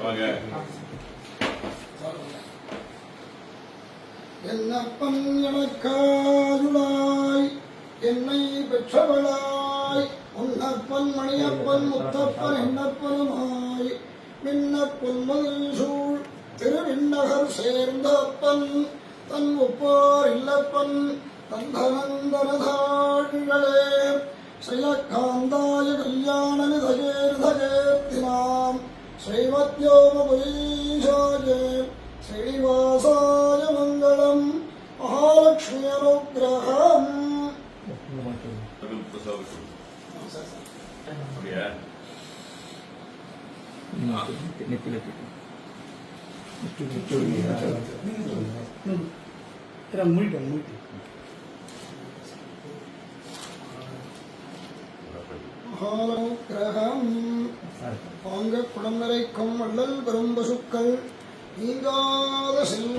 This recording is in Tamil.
வாங்க எனக்காருளாய் என்னை பெற்றவளாய் உன்னப்பன் மணியப்பன் முத்தப்பன் என்னப்பனுமாய் மின்னப்பன் மதில் சூழ் திருவிண்ணகர் சேர்ந்தப்பன் தன் ஒப்பார் இல்லப்பன் தந்தனந்தனதாழ்களே ஸ்ரீலக்காந்தாய கல்யாண நிதகேர்தகேர்த்தினாம் ஸ்ரீமத்யோமபுரீஷாய ஸ்ரீனிவாசாய மங்களம் மகாலட்சுமி அனுகிரகம் அது பிரசாதம் கொடு. அப்படியா மூடிட்டோம் மூடிட்டோம் மகாலனுகிரகம் வாங்க குடம் நிறைக்கும் வள்ளல் பெரும் பசுக்கள் நீங்காத செல்வ